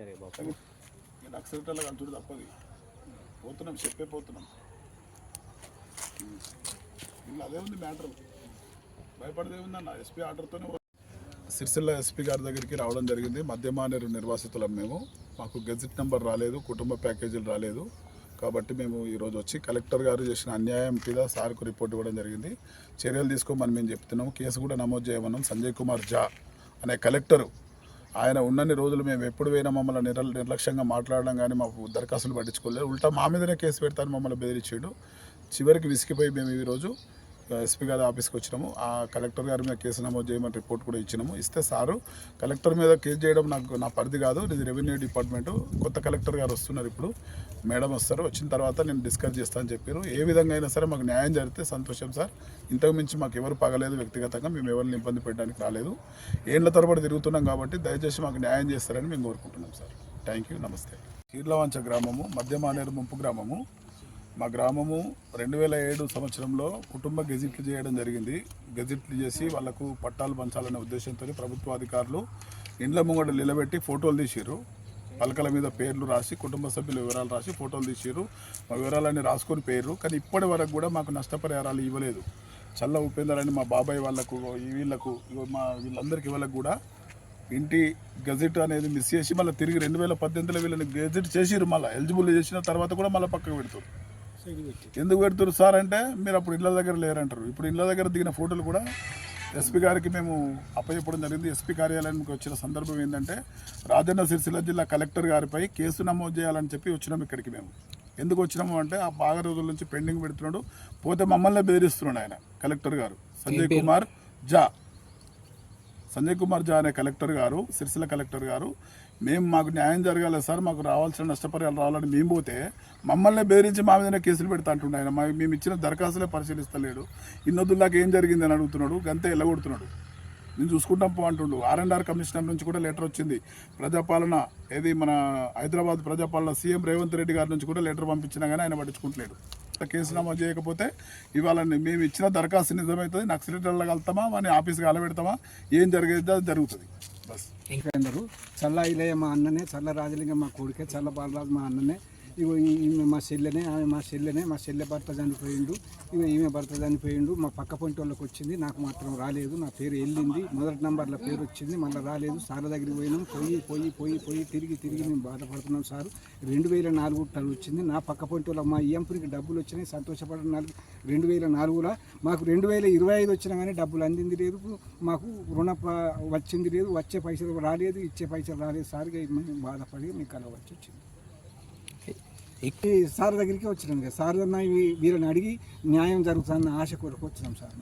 జరిగే బాబు కానీ తప్పది. పోతున్నాం చెప్పే పోతున్నాం. ఇలా అదే ఉంది మ్యాటర్. భయపడదే ఉందన్న ఎస్పీ ఆర్డర్తోనే సిరిసిల్ల ఎస్పీ గారి దగ్గరికి రావడం జరిగింది. మధ్యమానేరు నిర్వాసితులం మేము. మాకు గెజిట్ నెంబర్ రాలేదు కుటుంబ ప్యాకేజీలు రాలేదు. కాబట్టి మేము ఈరోజు వచ్చి కలెక్టర్ గారు చేసిన అన్యాయం మీద సార్కు రిపోర్ట్ ఇవ్వడం జరిగింది. చర్యలు తీసుకోమని మేము చెప్తున్నాము. కేసు కూడా నమోదు చేయమన్నాం. సంజయ్ కుమార్ జా అనే కలెక్టరు ఆయన ఉన్నన్ని రోజులు మేము ఎప్పుడు పోయినా మమ్మల్ని నిర్ నిర్లక్ష్యంగా మాట్లాడడం కానీ మాకు దరఖాస్తులు పట్టించుకోలేదు. ఉల్టా మా మీదనే కేసు పెడతాను మమ్మల్ని బెదిరించాడు. చివరికి విసిగిపోయి మేము ఈరోజు ఎస్పీ గారి ఆఫీస్కి వచ్చినాము. ఆ కలెక్టర్ గారి మీద కేసు నమోదు చేయమని రిపోర్ట్ కూడా ఇచ్చినాము. ఇస్తే సారు కలెక్టర్ మీద కేసు చేయడం నాకు నా పరిధి కాదు ఇది రెవెన్యూ డిపార్ట్మెంట్. కొత్త కలెక్టర్ గారు వస్తున్నారు ఇప్పుడు. మేడం వస్తారు వచ్చిన తర్వాత నేను డిస్కస్ చేస్తానని చెప్పారు. ఏ విధంగా అయినా సరే మాకు న్యాయం జరిగితే సంతోషం సార్. ఇంతకు మించి మాకు ఎవరు పగలేదు వ్యక్తిగతంగా మేము ఎవరిని ఇబ్బంది పెట్టడానికి రాలేదు. ఏళ్ళ తరబడి తిరుగుతున్నాం కాబట్టి దయచేసి మాకు న్యాయం చేస్తారని మేము కోరుకుంటున్నాం సార్. థ్యాంక్ యూ నమస్తే. కీర్లవాంచ గ్రామము మధ్యమానేరు ముంపు గ్రామము. మా గ్రామము రెండు వేల ఏడు సంవత్సరంలో కుటుంబ గెజిట్లు చేయడం జరిగింది. గెజిట్లు చేసి వాళ్ళకు పట్టాలు పంచాలనే ఉద్దేశంతో ప్రభుత్వ అధికారులు ఇండ్ల ముంగట నిలబెట్టి ఫోటోలు తీసిర్రు. పలకల మీద పేర్లు రాసి కుటుంబ సభ్యుల వివరాలు రాసి ఫోటోలు తీసిరు మా వివరాలన్నీ రాసుకొని పేరు కానీ ఇప్పటి వరకు కూడా మాకు నష్టపరిహారాలు ఇవ్వలేదు. చల్ల ఉపేందర్ అని మా బాబాయ్ వాళ్ళకు ఈ వీళ్ళకు మా వీళ్ళందరికీ వాళ్ళకు కూడా ఇంటి గజెట్ అనేది మిస్ చేసి మళ్ళీ తిరిగి రెండు వేల పద్దెనిమిదిలో వీళ్ళని గెజెట్ చేసిర్రు. మళ్ళీ ఎలిజిబుల్ చేసిన తర్వాత కూడా మళ్ళీ పక్కకు పెడుతారు. ఎందుకు పెడుతున్నారు సార్ అంటే మీరు అప్పుడు ఇళ్ళ దగ్గర లేరంటారు. ఇప్పుడు ఇళ్ళ దగ్గర దిగిన ఫోటోలు కూడా ఎస్పీ గారికి మేము అప్పచెప్పడం జరిగింది. ఎస్పీ కార్యాలయానికి వచ్చిన సందర్భం ఏంటంటే రాజన్న సిరిసిల్ల జిల్లా కలెక్టర్ గారిపై కేసు నమోదు చేయాలని చెప్పి వచ్చినాం ఇక్కడికి మేము. ఎందుకు వచ్చినాము అంటే ఆ బాగా రోజుల నుంచి పెండింగ్ పెడుతున్నాడు. పోతే మమ్మల్ని బెదిరిస్తున్నాడు ఆయన కలెక్టర్ గారు. సంజయ్ కుమార్ జా. సంజయ్ కుమార్ జా అనే కలెక్టర్ గారు సిరిసిల్ల కలెక్టర్ గారు మేము మాకు న్యాయం జరగాలి సార్ మాకు రావాల్సిన నష్టపరిహారం రావాలని మేము పోతే మమ్మల్ని బెదిరించి మా మీదనే కేసులు పెడతా అంటుండే ఆయన. మా- మేము ఇచ్చిన దరఖాస్తులే పరిశీలిస్తలేడు. ఇన్నొద్దులాగా ఏం జరిగిందని అడుగుతున్నాడు గంతే ఎల్లగొడుతున్నాడు. నేను చూసుకుంటాం పో అంటుండు. ఆర్ అండ్ ఆర్ కమిషనర్ నుంచి కూడా లెటర్ వచ్చింది. ప్రజాపాలన ఏది మన హైదరాబాద్ ప్రజాపాలన సీఎం రేవంత్ రెడ్డి గారి నుంచి కూడా లెటర్ పంపించినా కానీ ఆయన పట్టించుకుంటలేడు. కేసు నమోదు చేయకపోతే ఇవాళ మేము ఇచ్చిన దరఖాస్తు నిజమవుతుంది నక్సలెట్లలో వెళ్తామా మన ఆఫీస్కి అలబెడతామా ఏం జరిగేది అది జరుగుతుంది. బస్. అందరూ చల్ల ఇలయ్య మా అన్ననే చల్ల రాజలింగం మా కొడుకే చల్ల బాలరాజు మా అన్ననే ఇగో ఈమె మా చెల్లెనే ఆమె మా చెల్లెనే మా చెల్లె భర్త చనిపోయిండు. ఇగో ఈమె భర్త చనిపోయిండు. మా పక్క పొంటి వాళ్ళకి వచ్చింది. నాకు మాత్రం రాలేదు. నా పేరు వెళ్ళింది. మొదటి నంబర్ల పేరు వచ్చింది. మళ్ళీ రాలేదు. సార్ దగ్గరికి పోయినాం. పోయి పోయి పోయి పోయి తిరిగి తిరిగి మేము బాధపడుతున్నాం సార్. రెండు వేల నాలుగు టన్ వచ్చింది. నా పక్క పొంటి వాళ్ళకి మా ఈఎంపురికి డబ్బులు వచ్చినాయి. సంతోషపడడం నాలుగు రెండు వేల నాలుగులో మాకు రెండు వేల ఇరవై ఐదు వచ్చినా కానీ డబ్బులు అందింది లేదు. మాకు రుణ వచ్చింది లేదు. వచ్చే పైసలు రాలేదు. ఇచ్చే పైసలు రాలేదు సార్. మేము బాధపడి మీకు అలా వచ్చి వచ్చింది. ఈ సార్ దగ్గరికి వచ్చినాం కదా. సార్ అన్న ఇవి వీళ్ళని అడిగి న్యాయం జరుగుతుందన్న ఆశ కొరకు వచ్చినాం సార్